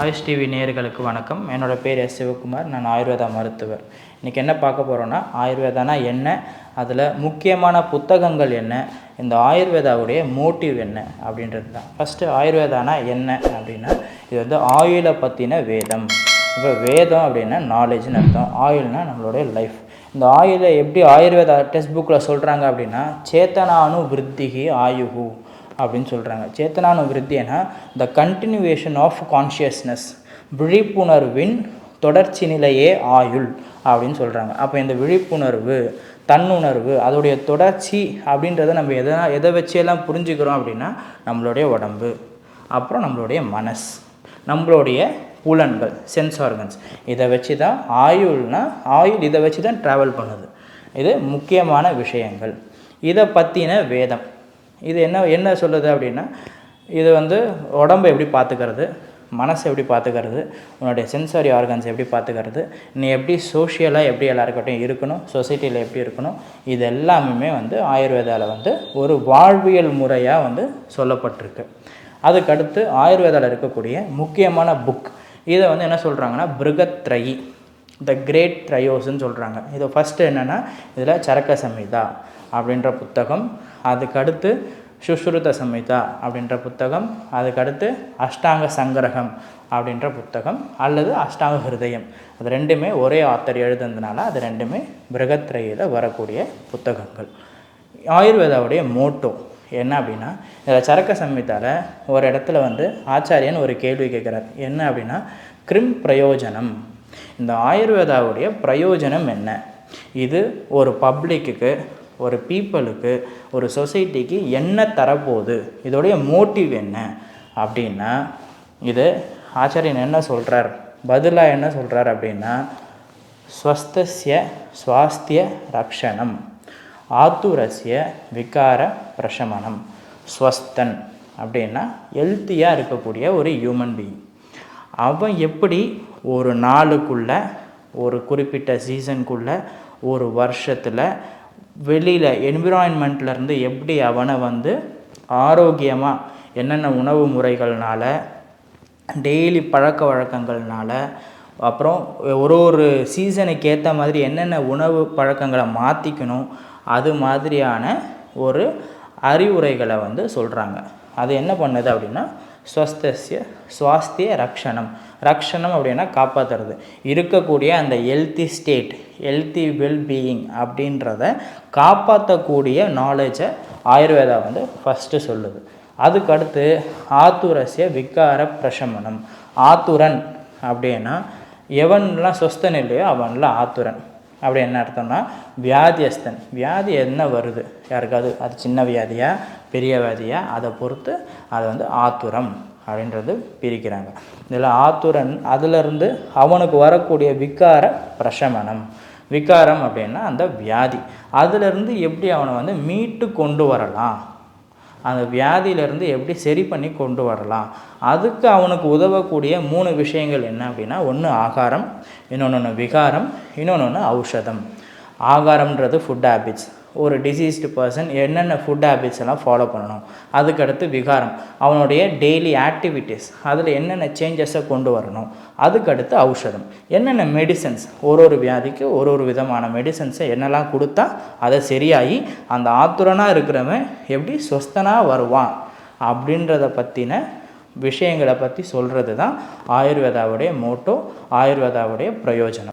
AYUSH TV நேயர்களுக்கு வணக்கம். என்னோட பேர் எஸ். சிவகுமார். நான் ஆயுர்வேதா மருத்துவர். இன்றைக்கி என்ன பார்க்க போகிறோன்னா ஆயுர்வேதானா என்ன? அதில் முக்கியமான புத்தகங்கள் என்ன? இந்த ஆயுர்வேதாவுடைய மோட்டிவ் என்ன? அப்படின்றது தான் ஃபஸ்ட்டு ஆயுர்வேதானா என்ன அப்படின்னா இது வந்து ஆயுளை பற்றின வேதம். இப்போ வேதம் அப்படின்னா நாலேஜ்னு அர்த்தம். ஆயுள்னா நம்மளுடைய லைஃப் இந்த ஆயுளை எப்படி ஆயுர்வேதா டெக்ஸ்ட் புக்கில் சொல்கிறாங்க அப்படின்னா சேத்தனானு விருத்திகி ஆயுகு. அப்படின்னு சொல்கிறாங்க சேத்தனானு விருத்தினா த கண்டினியூவேஷன் ஆஃப் கான்ஷியஸ்னஸ் விழிப்புணர்வின் தொடர்ச்சி நிலையே ஆயுள் அப்படின்னு சொல்கிறாங்க அப்போ இந்த விழிப்புணர்வு தன்னுணர்வு அதோடைய தொடர்ச்சி அப்படின்றத நம்ம எதை எதை வச்செல்லாம் புரிஞ்சுக்கிறோம் அப்படின்னா நம்மளுடைய உடம்பு அப்புறம் நம்மளுடைய மனஸ் நம்மளுடைய புலன்கள் சென்ஸ் ஆர்கன்ஸ் இதை வச்சு தான் ஆயுள்னால் ஆயுள் இதை வச்சு தான் ட்ராவல் பண்ணுது. இது முக்கியமான விஷயங்கள். இதை பற்றின வேதம். இது என்ன என்ன சொல்லுது அப்படின்னா இது வந்து உடம்பை எப்படி பார்த்துக்கிறது மனசை எப்படி பார்த்துக்கிறது உன்னுடைய சென்சாரி ஆர்கன்ஸ் எப்படி பார்த்துக்கிறது நீ எப்படி சோஷியலாக எப்படி எல்லாருக்கிட்டையும் இருக்கணும் சொசைட்டியில் எப்படி இருக்கணும் இது எல்லாமே வந்து ஆயுர்வேதாவில் வந்து ஒரு வாழ்வியல் முறையாக வந்து சொல்லப்பட்டிருக்கு. அதுக்கடுத்து ஆயுர்வேதாவில் இருக்கக்கூடிய முக்கியமான புக் இதை வந்து என்ன சொல்கிறாங்கன்னா பிருகத்ரயி த கிரேட் த்ரையோஸ்ன்னு சொல்கிறாங்க இது ஃபஸ்ட்டு என்னென்னா இதில் சரக்க சம்ஹிதா அப்படின்ற புத்தகம். அதுக்கடுத்து சுஷ்ருத சமிதா அப்படின்ற புத்தகம். அதுக்கடுத்து அஷ்டாங்க சங்கிரகம் அப்படின்ற புத்தகம். அல்லது அஷ்டாங்க ஹிருதயம். அது ரெண்டுமே ஒரே ஆத்தர் எழுதுனதுனால அது ரெண்டுமே பிரகத்ரையில் வரக்கூடிய புத்தகங்கள். ஆயுர்வேதாவுடைய மோட்டோ என்ன அப்படின்னா இதில் சரக்க சம்ஹிதாவில் ஒரு இடத்துல வந்து ஆச்சாரியன் ஒரு கேள்வி கேட்குறார் என்ன அப்படின்னா கிரிம் பிரயோஜனம். இந்த ஆயுர்வேதாவுடைய பிரயோஜனம் என்ன? இது ஒரு பப்ளிக்குக்கு ஒரு பீப்புளுக்கு ஒரு சொசைட்டிக்கு என்ன தரப்போகுது? இதோடைய மோட்டிவ் என்ன? அப்படின்னா இது ஆச்சாரியன் என்ன சொல்கிறார் பதிலாக என்ன சொல்கிறார் அப்படின்னா ஸ்வஸ்தஸ்ய சுவாஸ்திய ரக்ஷணம் ஆத்துரஸ்ய விகார பிரசமனம் ஸ்வஸ்தன் அப்படின்னா ஹெல்த்தியாக இருக்கக்கூடிய ஒரு ஹியூமன் பீயிங் அவன் எப்படி ஒரு நாளுக்குள்ள ஒரு குறிப்பிட்ட சீசனுக்குள்ள ஒரு வருஷத்தில் வெளியில் என்விரான்மெண்ட்லேருந்து எப்படி அவனை வந்து ஆரோக்கியமாக என்னென்ன உணவு முறைகள்னால டெய்லி பழக்க வழக்கங்கள்னால அப்புறம் ஒரு ஒரு சீசனுக்கு ஏற்ற மாதிரி என்னென்ன உணவு பழக்கங்களை மாற்றிக்கணும் அது மாதிரியான ஒரு அறிவுரைகளை வந்து சொல்கிறாங்க அது என்ன பண்ணுது அப்படின்னா ஸ்வஸ்தஸ்ய சுவாஸ்திய ரக்ஷணம் ரக்ஷணம் அப்படின்னா காப்பாற்றுறது இருக்கக்கூடிய அந்த ஹெல்த்தி ஸ்டேட் ஹெல்த்தி வெல்பீயிங் அப்படின்றத காப்பாற்றக்கூடிய நாலேஜை ஆயுர்வேதா வந்து ஃபஸ்ட்டு சொல்லுது. அதுக்கடுத்து ஆத்துரஸ்ய விக்கார பிரசமனம். ஆத்துரன் அப்படின்னா எவன்லாம் சொஸ்தன் இல்லையோ அவன்லாம் ஆத்துரன். அப்படி என்ன அர்த்தம்னா வியாதியஸ்தன். வியாதி என்ன வருது? யாருக்காவது அது சின்ன வியாதியா பெரிய வியாதியா? அதை பொறுத்து அது வந்து ஆத்துரம். அப்படின்றது பிரிக்கிறாங்க. இதில் ஆத்துரன் அதிலிருந்து அவனுக்கு வரக்கூடிய விகார பிரசமனம். விகாரம் அப்படின்னா அந்த வியாதி. அதிலிருந்து எப்படி அவனை வந்து மீட்டு கொண்டு வரலாம்? அந்த வியாதியிலேருந்து எப்படி சரி பண்ணி கொண்டு வரலாம்? அதுக்கு அவனுக்கு உதவக்கூடிய மூணு விஷயங்கள் என்ன அப்படின்னா ஒன்று ஆகாரம் இன்னொன்று ஒன்று விகாரம் இன்னொன்று ஒன்று ஔஷதம். ஆகாரம்ன்றது ஃபுட் ஹேபிட்ஸ் ஒரு டிசீஸ்டு பர்சன் என்னென்ன ஃபுட் ஹேபிட்ஸ் எல்லாம் ஃபாலோ பண்ணணும்? அதுக்கடுத்து விகாரம். அவனுடைய டெய்லி ஆக்டிவிட்டீஸ் அதில் என்னென்ன சேஞ்சஸை கொண்டு வரணும்? அதுக்கடுத்து ஔஷதம். என்னென்ன மெடிசன்ஸ் ஒரு ஒரு வியாதிக்கு ஒரு ஒரு விதமான மெடிசன்ஸை என்னெல்லாம் கொடுத்தா அதை சரியாகி அந்த ஆத்துரனாக இருக்கிறவன் எப்படி சொஸ்தனாக வருவான்? அப்படின்றத பற்றின விஷயங்களை பற்றி சொல்கிறது தான் ஆயுர்வேதாவுடைய மோட்டோ ஆயுர்வேதாவுடைய பிரயோஜனம்.